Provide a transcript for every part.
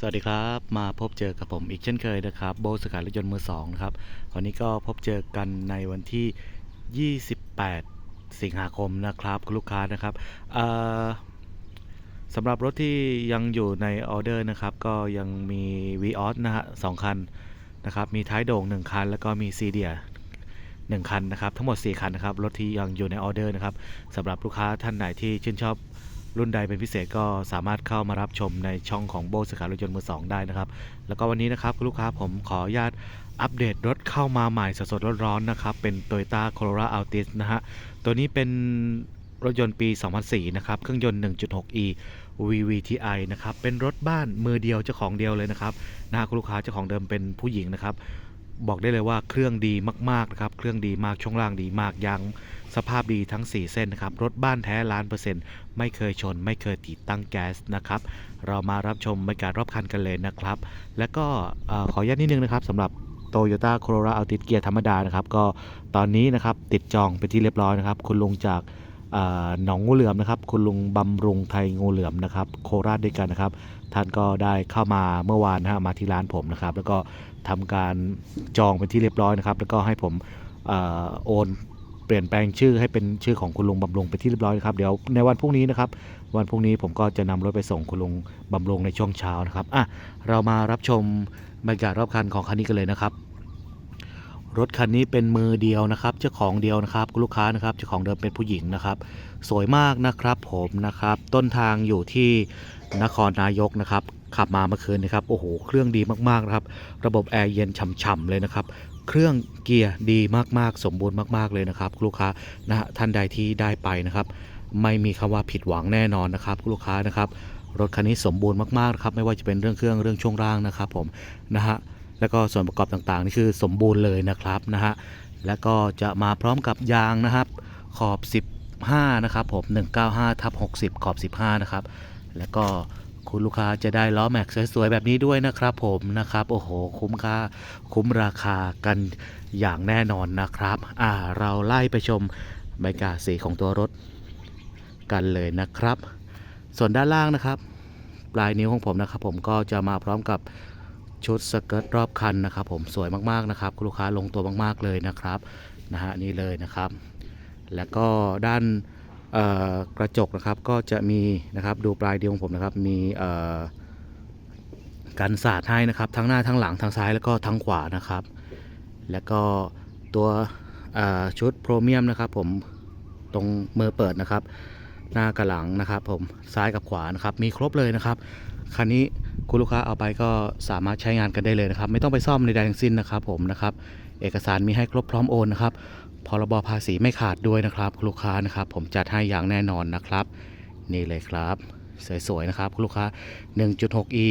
สวัสดีครับ มาพบเจอกับผมอีกเช่นเคยนะครับ โบสขายรถยนต์มือสองนะครับวันนี้ก็พบเจอกันในวันที่ 28 สิงหาคมนะครับคุณลูกค้านะครับสำหรับรถที่ยังอยู่ในออเดอร์นะครับ ก็ยังมี v ีออสนะฮะสองคันนะครับ มีท้ายโด่ง 1 คัน แล้วก็มีซีเดียหนึ่งคันนะครับ ทั้งหมด 4 คันนะครับ รถที่ยังอยู่ในออเดอร์นะครับสำหรับลูกค้าท่านไหนที่ชื่นชอบ รุ่นใดเป็นพิเศษก็สามารถเข้ามารับชมในช่องของโบสขารถยนต์มือสองได้นะครับ แล้วก็วันนี้นะครับคุณลูกค้าผมขออนุญาตอัปเดตรถเข้ามาใหม่สดๆร้อนๆนะครับ เป็น Toyota Corolla Altis นะฮะ ตัวนี้เป็นรถยนต์ปี 2004 นะครับ เครื่องยนต์ 1.6e VVTi นะครับ เป็นรถบ้านมือเดียวเจ้าของเดียวเลยนะครับนะฮะคุณลูกค้าเจ้าของเดิมเป็นผู้หญิงนะครับ บอกได้เลยว่าเครื่องดีมากๆนะครับ เครื่องดีมากช่วงล่างดีมากยางสภาพดีทั้ง 4 เส้นนะครับ รถบ้านแท้ล้านเปอร์เซ็นต์ไม่เคยชน ไม่เคยติดตั้งแก๊สนะครับ เรามารับชมบรรยากาศรอบคันกันเลยนะครับ แล้วก็ขออนุญาตนิดนึงนะครับสำหรับ Toyota Corolla Altis เกียร์ธรรมดานะครับ ก็ตอนนี้นะครับติดจองไปที่เรียบร้อยนะครับ คุณลุงจากหนองงูเหลือมนะครับ คุณลุงบำรุงไทยงูเหลือมนะครับ โคราชด้วยกันนะครับ ท่านก็ได้เข้ามาเมื่อวานนะฮะมาที่ร้านผมนะครับ แล้วก็ ทำการจองเป็นที่เรียบร้อยนะครับ แล้วก็ให้ผมออโอนเปลี่ยนแปลงชื่อให้เป็นชื่อของคุณลุงบำรุงไปนที่เรียบร้อยนะครับเดี๋ยวในวันพรุ่งนี้นะครับ วันพรุ่งนี้ผมก็จะนำรถไปส่งคุณลุงบำรุงในช่วงเช้านะครับอะเรามารับชมบรรยากาศรอบคันของคันนี้กันเลยนะครับ รถคันนี้เป็นมือเดียวนะครับ เจ้าของเดียวนะครับคุณลูกค้านะครับเจ้าของเดิมเป็นผู้หญิงนะครับ สวยมากนะครับผมนะครับ ต้นทางอยู่ที่นครนายกนะครับ ขับมาเมื่อคืนนะครับโอ้โหเครื่องดีมากๆนะครับ ระบบแอร์เย็นฉ่ำๆเลยนะครับเครื่องเกียร์ดีมากๆ สมบูรณ์มากๆเลยนะครับลูกค้านะฮะท่านใดที่ได้ไปนะครับ ไม่มีคำว่าผิดหวังแน่นอนนะครับลูกค้านะครับรถคันนี้สมบูรณ์มากๆครับไม่ว่าจะเป็นเรื่องเครื่องเรื่องช่วงล่างนะครับผมนะฮะแล้วก็ส่วนประกอบต่างๆนี่คือสมบูรณ์เลยนะครับนะฮะแล้วก็จะมาพร้อมกับยางนะครับขอบ 15 นะครับผม 195ทับ60 ขอบ 15 นะครับ แล้วก็ คุณลูกค้าจะได้ล้อแม็กสวยๆแบบนี้ด้วยนะครับผมนะครับโอ้โหคุ้มค่าคุ้มราคากันอย่างแน่นอนนะครับอ่าเราไล่ไปชมบรรยากาศสีของตัวรถกันเลยนะครับ ส่วนด้านล่างนะครับ ปลายนิ้วของผมนะครับ ผมก็จะมาพร้อมกับชุดสเกิร์ตรอบคันนะครับ ผมสวยมากๆนะครับ คุณลูกค้าลงตัวมากๆเลยนะครับนะฮะนี่เลยนะครับ แล้วก็ด้าน กระจกนะครับก็จะมีนะครับดูปลายนิ้วของผมนะครับมีกันสาดให้นะครับทั้งหน้าทั้งหลังทั้งซ้ายแล้วก็ทั้งขวานะครับ แล้วก็ตัวชุดโพรเมียมนะครับ ผมตรงมือเปิดนะครับ หน้ากับหลังนะครับ ผมซ้ายกับขวานะครับ มีครบเลยนะครับคันนี้คุณลูกค้าเอาไปก็สามารถใช้งานกันได้เลยนะครับ ไม่ต้องไปซ่อมในใดทั้งสิ้นนะครับ ผมนะครับ เอกสารมีให้ครบพร้อมโอนนะครับ พรบภาษีไม่ขาดด้วยนะครับคุณลูกค้านะครับ ผมจัดให้อย่างแน่นอนนะครับ นี่เลยครับ สวยๆนะครับคุณลูกค้า 1.6e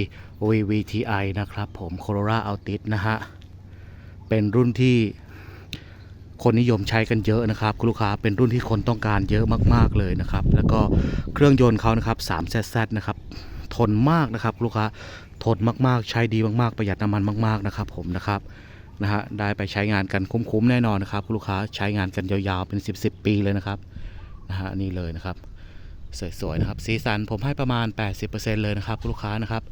VVTi นะครับผม Corolla Altis นะฮะ เป็นรุ่นที่คนนิยมใช้กันเยอะนะครับคุณลูกค้าเป็นรุ่นที่คนต้องการเยอะมากๆเลยนะครับ แล้วก็เครื่องยนต์เขานะครับ 3ZZ นะครับทนมากนะครับลูกค้าทนมากๆ ใช้ดีมากๆ ประหยัดน้ำมันมาก ๆนะครับ ผมนะครับ นะฮะได้ไปใช้งานกันคุ้มๆแน่นอนนะครับคุณลูกค้าใช้งานกันยาวๆเป็น 10 10ปีเลยนะครับนะฮะนี่เลยนะครับ สวยๆนะครับสีสันผมให้ประมาณ 80%เลยนะครับคุณลูกค้านะครับ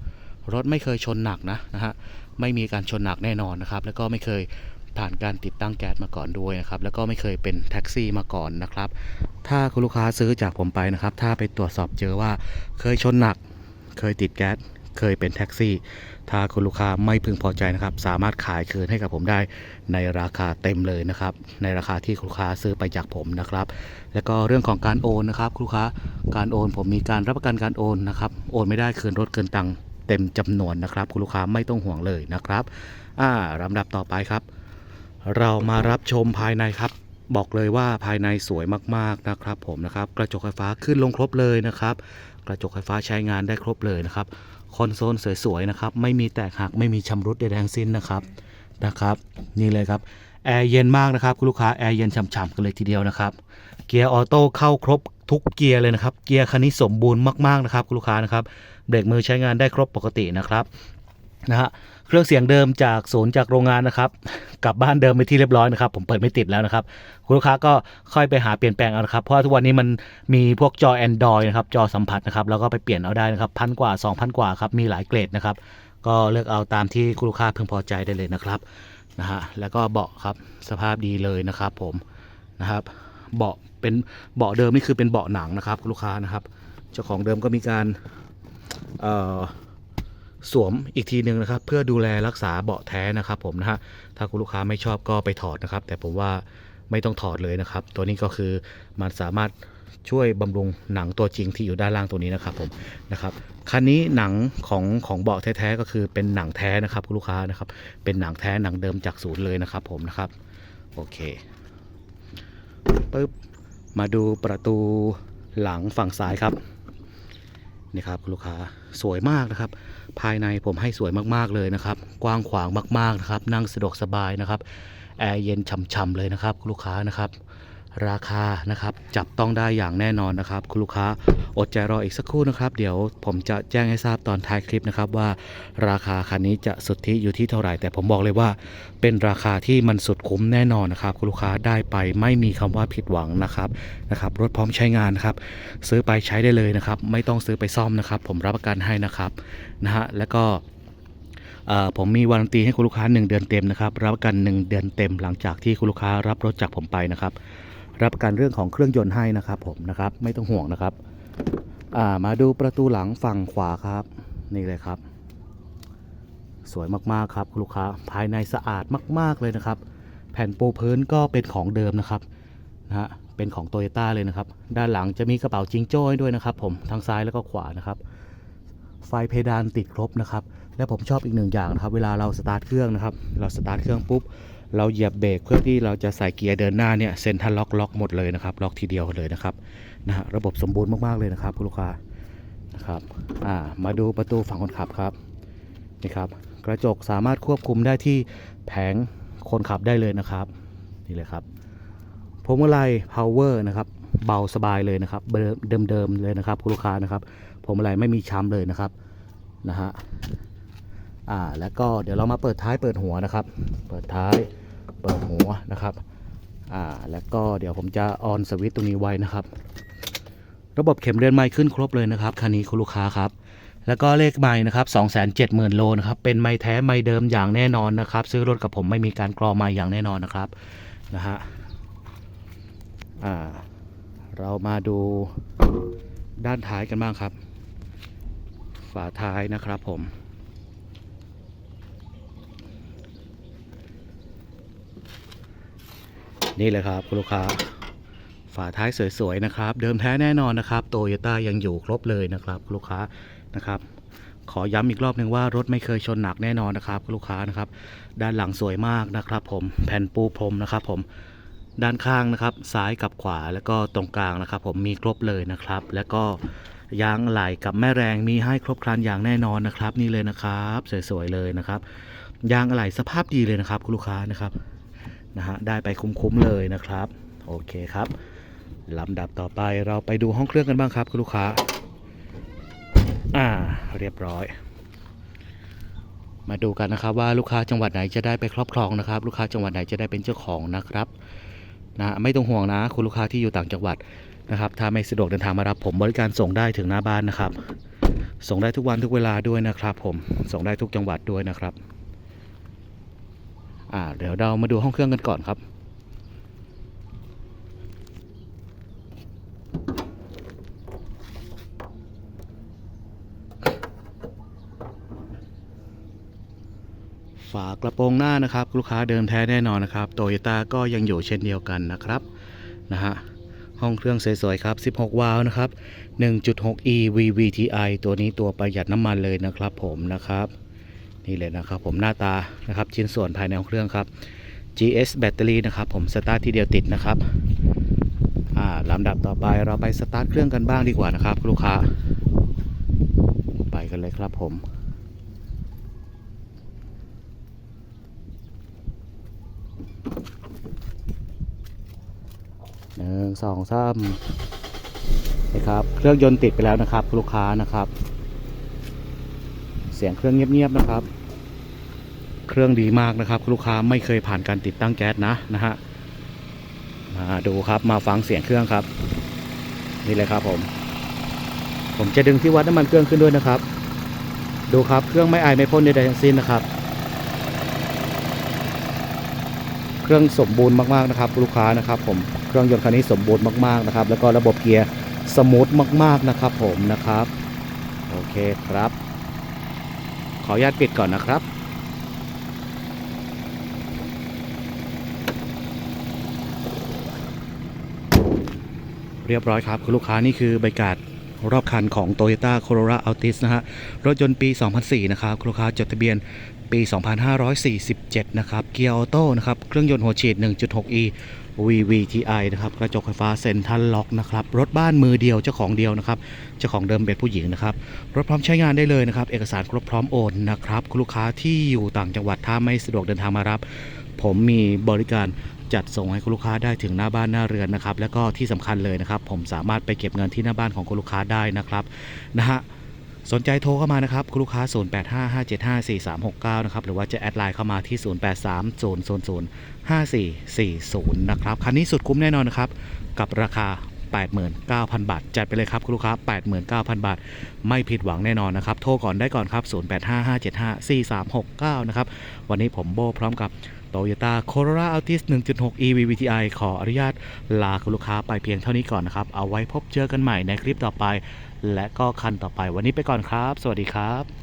รถไม่เคยชนหนักนะนะฮะไม่มีการชนหนักแน่นอนนะครับ แล้วก็ไม่เคยผ่านการติดตั้งแก๊สมาก่อนด้วยนะครับ แล้วก็ไม่เคยเป็นแท็กซี่มาก่อนนะครับ ถ้าคุณลูกค้าซื้อจากผมไปนะครับ ถ้าไปตรวจสอบเจอว่าเคยชนหนัก เคยติดแก๊ส เคยเป็นแท็กซี่ ถ้าคุณลูกค้าไม่พึงพอใจนะครับ สามารถขายคืนให้กับผมได้ในราคาเต็มเลยนะครับ ในราคาที่คุณลูกค้าซื้อไปจากผมนะครับ แล้วก็เรื่องของการโอนนะครับคุณลูกค้าการโอนผมมีการรับประกันการโอนนะครับ โอนไม่ได้คืนรถเกินตังค์เต็มจำนวนนะครับ คุณลูกค้าไม่ต้องห่วงเลยนะครับอ่าลำดับต่อไปครับ เรามารับชมภายในครับบอกเลยว่าภายในสวยมากๆนะครับผมนะครับ กระจกไฟฟ้าขึ้นลงครบเลยนะครับ กระจกไฟฟ้าใช้งานได้ครบเลยนะครับ คอนโซลสวยๆนะครับ ไม่มีแตกหักไม่มีชำรุดใดๆทั้งสิ้นนะครับนะครับ นี่เลยครับแอร์เย็นมากนะครับคุณลูกค้าแอร์เย็นฉ่ำๆกันเลยทีเดียวนะครับ เกียร์ออโต้เข้าครบทุกเกียร์เลยนะครับ เกียร์คันนี้สมบูรณ์มากๆนะครับคุณลูกค้านะครับเบรกมือใช้งานได้ครบปกตินะครับ นะฮะเครื่องเสียงเดิมจากศูนย์จากโรงงานนะครับกลับบ้านเดิมไปที่เรียบร้อยนะครับ ผมเปิดไม่ติดแล้วนะครับ คุณลูกค้าก็ค่อยไปหาเปลี่ยนแปลงเอานะครับเพราะทุกวันนี้มันมีพวกจอ Android นะครับจอสัมผัสนะครับแล้วก็ไปเปลี่ยนเอาได้นะครับพันกว่า 2,000 กว่าครับมีหลายเกรดนะครับ ก็เลือกเอาตามที่คุณลูกค้าพึงพอใจได้เลยนะครับนะฮะแล้วก็เบาะครับสภาพดีเลยนะครับ ผมนะครับเบาะเป็นเบาะเดิมนี่คือเป็นเบาะหนังนะครับคุณลูกค้านะครับ เจ้าของเดิมก็มีการเอ่อ สวมอีกทีหนึ่งนะครับ เพื่อดูแลรักษาเบาะแท้นะครับ ผมนะฮะถ้าคุณลูกค้าไม่ชอบก็ไปถอดนะครับ แต่ผมว่าไม่ต้องถอดเลยนะครับ ตัวนี้ก็คือมันสามารถช่วยบำรุงหนังตัวจริงที่อยู่ด้านล่างตัวนี้นะครับผมนะครับคันนี้หนังของของเบาะแท้ๆก็คือเป็นหนังแท้นะครับคุณลูกค้านะครับ เป็นหนังแท้หนังเดิมจากศูนย์เลยนะครับผมนะครับโอเคปึ๊บมาดูประตูหลังฝั่งซ้ายครับ นี่ครับลูกค้าสวยมากนะครับ ภายในผมให้สวยมากๆเลยนะครับ กว้างขวางมากๆนะครับ นั่งสะดวกสบายนะครับแอร์เย็นฉ่ำๆเลยนะครับ ลูกค้านะครับ ราคานะครับจับต้องได้อย่างแน่นอนนะครับ คุณลูกค้าอดใจรออีกสักครู่นะครับ เดี๋ยวผมจะแจ้งให้ทราบตอนท้ายคลิปนะครับว่าราคาคันนี้จะสุทธิอยู่ที่เท่าไหร่ แต่ผมบอกเลยว่า เป็นราคาที่มันสุดคุ้มแน่นอนนะครับ คุณลูกค้าได้ไปไม่มีคำว่าผิดหวังนะครับนะครับรถพร้อมใช้งานนะครับ ซื้อไปใช้ได้เลยนะครับ ไม่ต้องซื้อไปซ่อมนะครับ ผมรับประกันให้นะครับนะฮะแล้วก็ผมมีวารันตีให้คุณลูกค้า 1 เดือนเต็มนะครับ รับประกัน 1 เดือนเต็มหลังจากที่คุณลูกค้ารับรถจากผมไปนะครับ รับประกันเรื่องของเครื่องยนต์ให้นะครับผมนะครับไม่ต้องห่วงนะครับามาดูประตูหลังฝั่งขวาครับนี่เลยครับ สวยมากๆครับลูกค้าภายในสะอาดมาก ๆเลยนะครับ แผ่นปูพื้นก็เป็นของเดิมนะครับนะฮะเป็นของโตโยต้าเลยนะครับ ด้านหลังจะมีกระเป๋าจิงโจ้ด้วยนะครับ ผมทางซ้ายแล้วก็ขวานะครับ ไฟเพดานติดครบนะครับ และผมชอบอีกหนึ่งอย่างนะครับ เวลาเราสตาร์ทเครื่องนะครับ เราสตาร์ทเครื่องปุ๊บ เราเหยียบเบรกเพื่อที่เราจะใส่เกียร์เดินหน้าเนี่ยเซ็นทรัลล็อกล็อกหมดเลยนะครับ ล็อกทีเดียวเลยนะครับนะฮะระบบสมบูรณ์มากๆเลยนะครับคุณลูกค้านะครับอ่ามาดูประตูฝั่งคนขับครับนี่ครับ กระจกสามารถควบคุมได้ที่แผงคนขับได้เลยนะครับนี่เลยครับพวงมาลัย power นะครับเบาสบายเลยนะครับเดิมเดิมๆเลยนะครับคุณลูกค้านะครับพวงมาลัยไม่มีช้ำเลยนะครับนะฮะอ่าแล้วก็เดี๋ยวเรามาเปิดท้ายเปิดหัวนะครับ เปิดท้าย เปิดหัวนะครับอ่าแล้วก็เดี๋ยวผมจะออนสวิตช์ตรงนี้ไว้นะครับ ระบบเข็มเรือนไม้ขึ้นครบเลยนะครับคันนี้คุณลูกค้าครับ แล้วก็เลขไม้นะครับ270,000 โลนะครับเป็นไม้แท้ไม้เดิมอย่างแน่นอนนะครับ ซื้อรถกับผมไม่มีการกรอไม้อย่างแน่นอนนะครับนะฮะอ่าเรามาดูด้านท้ายกันบ้างครับ ฝาท้ายนะครับผม นี่เลยครับคุณลูกค้า ฝาท้ายสวยๆนะครับ เดิมแท้แน่นอนนะครับโตโยต้ายังอยู่ครบเลยนะครับคุณลูกค้านะครับ ขอย้ำอีกรอบหนึ่งว่ารถไม่เคยชนหนักแน่นอนนะครับคุณลูกค้านะครับ ด้านหลังสวยมากนะครับ ผมแผ่นปูพรมนะครับ ผมด้านข้างนะครับซ้ายกับขวาแล้วก็ตรงกลางนะครับ ผมมีครบเลยนะครับ แล้วก็ยางไหล่กับแม่แรงมีให้ครบครันอย่างแน่นอนนะครับ นี่เลยนะครับ สวยๆเลยนะครับยางไหล่สภาพดีเลยนะครับ คุณลูกค้านะครับ นะฮะได้ไปคุ้มๆเลยนะครับ โอเคครับลำดับต่อไปเราไปดูห้องเครื่องกันบ้างครับคุณลูกค้า อ่าเรียบร้อย มาดูกันนะครับว่าลูกค้าจังหวัดไหนจะได้ไปครอบครองนะครับ ลูกค้าจังหวัดไหนจะได้เป็นเจ้าของนะครับนะไม่ต้องห่วงนะ คุณลูกค้าที่อยู่ต่างจังหวัดนะครับ ถ้าไม่สะดวกเดินทางมารับผมบริการส่งได้ถึงหน้าบ้านนะครับ ส่งได้ทุกวันทุกเวลาด้วยนะครับ ผมส่งได้ทุกจังหวัดด้วยนะครับ อ่าเดี๋ยวเรามาดูห้องเครื่องกันก่อนครับ ฝากระโปรงหน้านะครับ ลูกค้าเดิมแท้แน่นอนนะครับโตโยต้าก็ยังอยู่เช่นเดียวกันนะครับนะฮะห้องเครื่องสวยๆครับ 16 วาล์วนะครับ 1.6e VVTi ตัวนี้ตัวประหยัดน้ำมันเลยนะครับผมนะครับ นี่เลยนะครับผมหน้าตานะครับชิ้นส่วนภายในห้องเครื่องครับ GS แบตเตอรี่นะครับผมสตาร์ททีเดียวติดนะครับอ่าลำดับต่อไปเราไปสตาร์ทเครื่องกันบ้างดีกว่านะครับลูกค้า ไปกันเลยครับผมหนึ่งสองสามนะครับ เครื่องยนต์ติดไปแล้วนะครับ ลูกค้านะครับ สียงเครื่องเงียบๆนะครับ เครื่องดีมากนะครับคุณลูกค้าไม่เคยผ่านการติดตั้งแก๊สนะนะฮะมาดูครับมาฟังเสียงเครื่องครับ นี่เลยครับผม ผมจะดึงที่วัดน้ำมันเครื่องขึ้นด้วยนะครับ ดูครับเครื่องไม่อายไม่พ่นใดๆทั้งสิ้นนะครับ เครื่องสมบูรณ์มากๆนะครับคุณลูกค้านะครับ ผมเครื่องยนต์คันนี้สมบูรณ์มากๆนะครับ แล้วก็ระบบเกียร์สมูทมาก ๆนะครับ ผมนะครับ โอเคครับ ขออนุญาตปิดก่อนนะครับเรียบร้อยครับ คุณลูกค้านี่คือใบกาดรอบคันของ Toyota Corolla Altis นะฮะ รถยนต์ปี 2004 นะครับคุณลูกค้าจดทะเบียนปี 2547 นะครับ เกียร์ออโต้นะครับ เครื่องยนต์หัวฉีด 1.6e VVTi นะครับกระจกไฟฟ้าเซ็นทรัลล็อกนะครับรถบ้านมือเดียวเจ้าของเดียวนะครับเจ้าของเดิมเป็นผู้หญิงนะครับรถพร้อมใช้งานได้เลยนะครับ เอกสารครบพร้อมโอนนะครับคุณลูกค้าที่อยู่ต่างจังหวัดถ้าไม่สะดวกเดินทางมารับ ผมมีบริการจัดส่งให้คุณลูกค้าได้ถึงหน้าบ้านหน้าเรือนนะครับ แล้วก็ที่สำคัญเลยนะครับ ผมสามารถไปเก็บเงินที่หน้าบ้านของคุณลูกค้าได้นะครับนะฮะ สนใจโทรเข้ามานะครับคุณลูกค้า 0855754369 นะครับ หรือว่าจะแอดไลน์เข้ามาที่ 0830005440 นะครับ คันนี้สุดคุ้มแน่นอนนะครับ กับราคา 89,000 บาท จัดไปเลยครับคุณลูกค้า 89,000 บาท ไม่ผิดหวังแน่นอนนะครับ โทรก่อนได้ก่อนครับ 0855754369 นะครับ วันนี้ผมโบพร้อมกับ Toyota Corolla Altis 1.6 EV VTI ขออนุญาตลาคุณลูกค้าไปเพียงเท่านี้ก่อนนะครับ เอาไว้พบเจอกันใหม่ในคลิปต่อไป และก็คันต่อไปวันนี้ไปก่อนครับ สวัสดีครับ